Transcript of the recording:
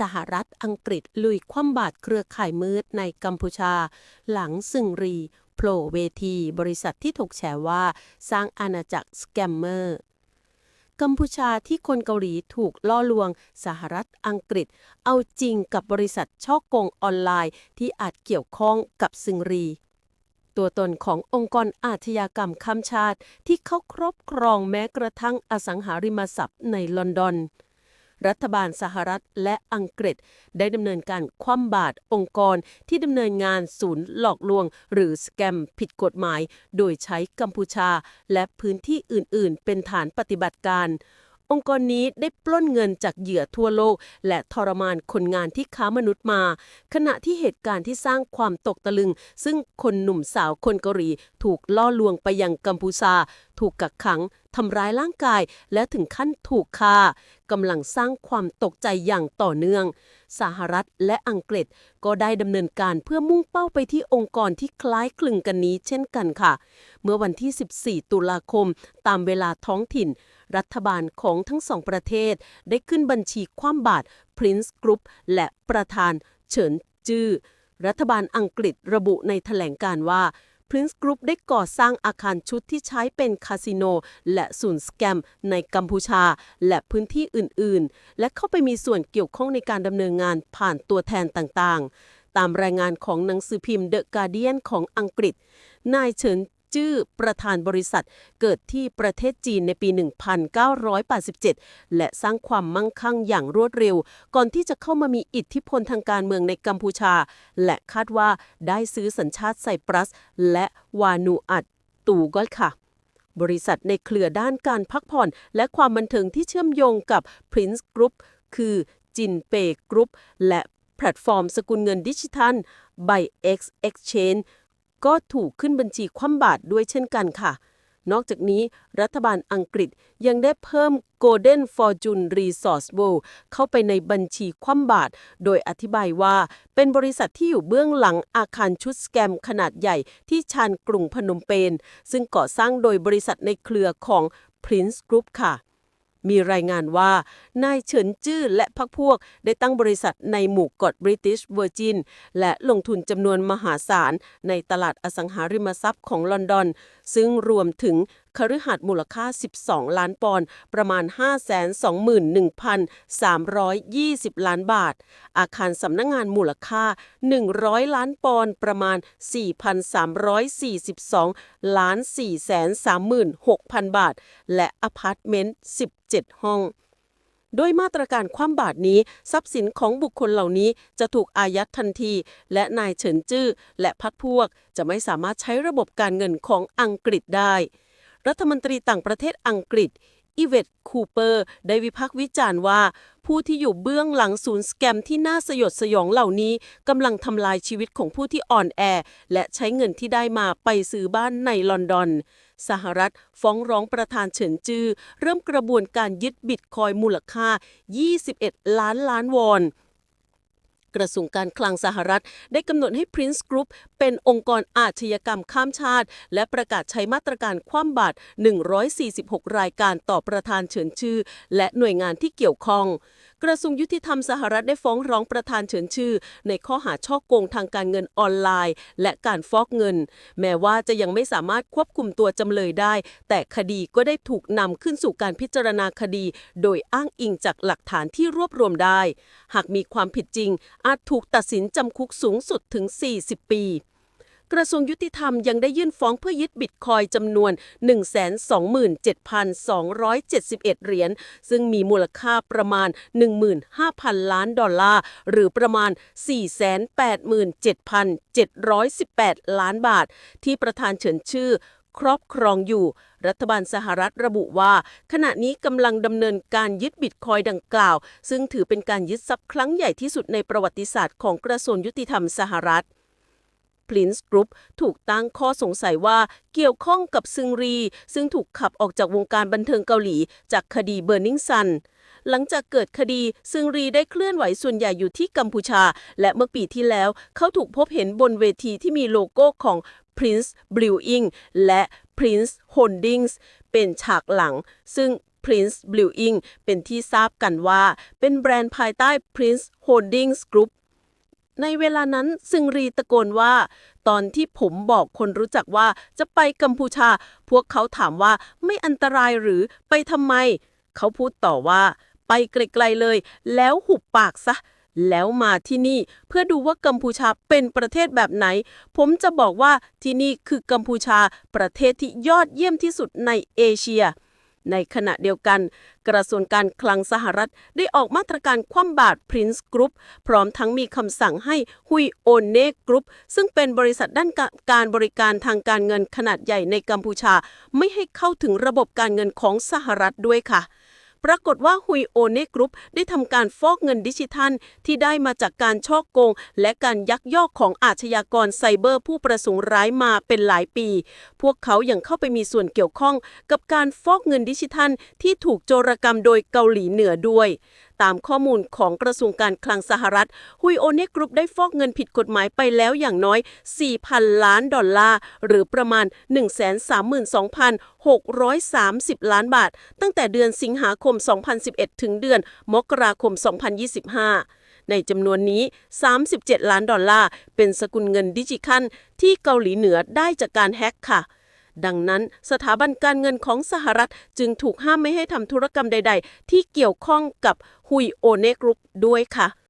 สหรัฐอังกฤษลุยคว่ำบาตรเครือข่ายมืดในกัมพูชา หลังซึงรีโผล่เวทีบริษัทที่ถูกแฉว่าสร้างอาณาจักรสแกมเมอร์กัมพูชาที่คนเกาหลีถูกล่อลวง สหรัฐอังกฤษ เอาจริงกับบริษัทช่อกงออนไลน์ที่อาจเกี่ยวข้องกับซึงรี ตัวตนขององค์กรอาชญากรรมข้ามชาติ ที่เขาครอบครองแม้กระทั่งอสังหาริมทรัพย์ในลอนดอน รัฐบาลสหรัฐและอังกฤษ ได้ดำเนินการคว่ำบาตรองค์กรที่ดำเนินงานศูนย์หลอกลวง หรือสแกมผิดกฎหมาย โดยใช้กัมพูชา และพื้นที่อื่น ๆ เป็นฐานปฏิบัติการ องค์กรนี้ได้ปล้นเงินจากเหยื่อทั่วโลก และทรมานคนงานที่ค้ามนุษย์มา ขณะที่เหตุการณ์ที่สร้างความตกตะลึง ซึ่งคนหนุ่มสาวคนเกาหลีถูกล่อลวงไปยังกัมพูชา ถูกกักขังทำร้ายร่างกาย และถึงขั้นถูกฆ่ากำลังสร้างความตกใจอย่างต่อเนื่อง สหรัฐและอังกฤษก็ได้ดำเนินการเพื่อมุ่งเป้าไปที่องค์กรที่คล้ายคลึงกันนี้เช่นกันค่ะ เมื่อวันที่ 14 ตุลาคม ตามเวลาท้องถิ่น รัฐบาลของทั้งสองประเทศ ได้ขึ้นบัญชีคว่ำบาตร Prince Group และประธานเฉินจื้อ รัฐบาลอังกฤษระบุในแถลงการว่า Prince Group ได้ก่อสร้างอาคารชุดที่ใช้เป็นคาสิโน และศูนย์สแกมในกัมพูชา และพื้นที่อื่นๆ และเข้าไปมีส่วนเกี่ยวข้องในการดำเนินงานผ่านตัวแทนต่างๆ ตามรายงานของหนังสือพิมพ์ The Guardian ของอังกฤษ นายเฉิน จื้อประธานบริษัท เกิดที่ประเทศจีนในปี 1987 และสร้างความมั่งคั่งอย่างรวดเร็ว ก่อนที่จะเข้ามามีอิทธิพลทางการเมืองในกัมพูชา และคาดว่าได้ซื้อสัญชาติไซปรัส และวานูอัดตูก็ค่ะ บริษัทในเครือด้านการพักผ่อน และความบันเทิงที่เชื่อมโยงกับ Prince Group คือจินเปกรุ๊ปและแพลตฟอร์มสกุลเงินดิจิทัล by X Exchange ก็ถูกขึ้นบัญชีคว่ำบาตรด้วยเช่นกันค่ะ นอกจากนี้รัฐบาลอังกฤษยังได้เพิ่ม Golden Fortune Resource World เข้าไปในบัญชีคว่ำบาตรโดยอธิบายว่า เป็นบริษัทที่อยู่เบื้องหลังอาคารชุดสแกมขนาดใหญ่ที่ชานกรุงพนมเปญซึ่งก่อสร้างโดยบริษัทในเครือของ Prince Group ค่ะ มีรายงานว่า นายเฉินจื้อและพรรคพวกได้ตั้งบริษัทในหมู่เกาะ British Virgin และลงทุนจำนวนมหาศาล ในตลาดอสังหาริมทรัพย์ของลอนดอน ซึ่งรวมถึงคฤหัสถ์มูลค่า 12 ล้านปอนด์ ประมาณ 521,320 ล้านบาท อาคารสำนักงงานมูลค่า 100 ล้านปอนด์ ประมาณ 4,342 ล้าน 436,000 บาท และอพาร์ตเมนต์ 10 7 ห้อง โดยมาตรการคว่ำบาตรนี้ ทรัพย์สินของบุคคลเหล่านี้จะถูกอายัดทันที และนายเฉินจื้อและพรรคพวก จะไม่สามารถใช้ระบบการเงินของอังกฤษได้ รัฐมนตรีต่างประเทศอังกฤษอีเวตคูเปอร์ ได้วิพากษ์วิจารณ์ว่า ผู้ที่อยู่เบื้องหลังศูนย์สแกมที่น่าสยดสยองเหล่านี้กำลังทำลายชีวิตของผู้ที่อ่อนแอ และใช้เงินที่ได้มาไปซื้อบ้านในลอนดอน สหรัฐฟ้องร้องประธานเฉินจือ เริ่มกระบวนการยึดบิตคอยมูลค่า 21 ล้านล้านวอนกระทรวงการคลังสหรัฐ ได้กำหนดให้ Prince Group เป็นองค์กรอาชญากรรมข้ามชาติ และประกาศใช้มาตรการคว่ำบาตร146 รายการต่อประธานเฉินชื่อ และหน่วยงานที่เกี่ยวข้อง กระทรวงยุติธรรมสหรัฐได้ฟ้องร้องประธานเฉินชื่อ ในข้อหาช่อโกงทางการเงินออนไลน์ และการฟอกเงิน แม้ว่าจะยังไม่สามารถควบคุมตัวจำเลยได้ แต่คดีก็ได้ถูกนำขึ้นสู่การพิจารณาคดี โดยอ้างอิงจากหลักฐานที่รวบรวมได้ หากมีความผิดจริง อาจถูกตัดสินจำคุกสูงสุดถึง 40 ปี กระทรวงยุติธรรมยังได้ยื่นฟ้องเพื่อยึดบิตคอยจำนวน 127,271 เหรียญ ซึ่งมีมูลค่าประมาณ 15,000 ล้านดอลลาร์ หรือประมาณ 487,718 ล้านบาท ที่ประธานเฉินชื่อครอบครองอยู่ รัฐบาลสหรัฐระบุว่า ขณะนี้กำลังดำเนินการยึดบิตคอยดังกล่าว ซึ่งถือเป็นการยึดทรัพย์ครั้งใหญ่ที่สุดในประวัติศาสตร์ของกระทรวงยุติธรรมสหรัฐ Prince Group ถูกตั้งข้อสงสัยว่าเกี่ยวข้องกับซึงรี ซึ่งถูกขับออกจากวงการบันเทิงเกาหลี จากคดี Burning Sun หลังจากเกิดคดีซึงรีได้เคลื่อนไหวส่วนใหญ่อยู่ที่กัมพูชา และเมื่อปีที่แล้ว เขาถูกพบเห็นบนเวทีที่มีโลโก้ของ Prince Brewing และ Prince Holdings เป็นฉากหลัง ซึ่ง Prince Brewing เป็นที่ทราบกันว่า เป็นแบรนด์ภายใต้ Prince Holdings Group ในเวลานั้นซึงรีตะโกนว่า ตอนที่ผมบอกคนรู้จักว่าจะไปกัมพูชา พวกเขาถามว่าไม่อันตรายหรือไปทำไม เขาพูดต่อว่า ไปไกลๆเลย แล้วหุบปากซะ แล้วมาที่นี่เพื่อดูว่ากัมพูชาเป็นประเทศแบบไหน ผมจะบอกว่าที่นี่คือกัมพูชาประเทศที่ยอดเยี่ยมที่สุดในเอเชีย ในขณะเดียวกัน กระทรวงการคลังสหรัฐได้ออกมาตรการคว่ำบาตร Prince Group พร้อมทั้งมีคำสั่งให้ฮุยโอนเนกกรุ๊ปซึ่งเป็นบริษัทด้านการบริการทางการเงินขนาดใหญ่ในกัมพูชา ไม่ให้เข้าถึงระบบการเงินของสหรัฐด้วยค่ะ ปรากฏว่าฮุยโอเนกรุ๊ปได้ทำการฟอกเงินดิจิทัล ที่ได้มาจากการช่อโกง และการยักยอกของอาชญากรไซเบอร์ผู้ประสงค์ร้ายมาเป็นหลายปี พวกเขายัางเข้าไปมีส่วนเกี่ยวข้องกับการฟอกเงินดิจิทัล ที่ถูกโจรกรรมโดยเกาหลีเหนือด้วย ตามข้อมูลของกระทรวงการคลังสหรัฐ ฮุยโอเนกรุ๊ปได้ฟอกเงินผิดกฎหมายไปแล้วอย่างน้อย 4,000 ล้านดอลลาร์ หรือประมาณ 132,630 ล้านบาท ตั้งแต่เดือนสิงหาคม 2011 ถึงเดือนมกราคม 2025ในจำนวนนี้ 37 ล้านดอลลาร์ เป็นสกุลเงินดิจิทัลที่เกาหลีเหนือได้จากการแฮ็กค่ะ ดังนั้นสถาบันการเงินของสหรัฐจึงถูกห้ามไม่ให้ทำธุรกรรมใด ๆ ที่เกี่ยวข้องกับฮุยโอเนกรุปด้วยค่ะ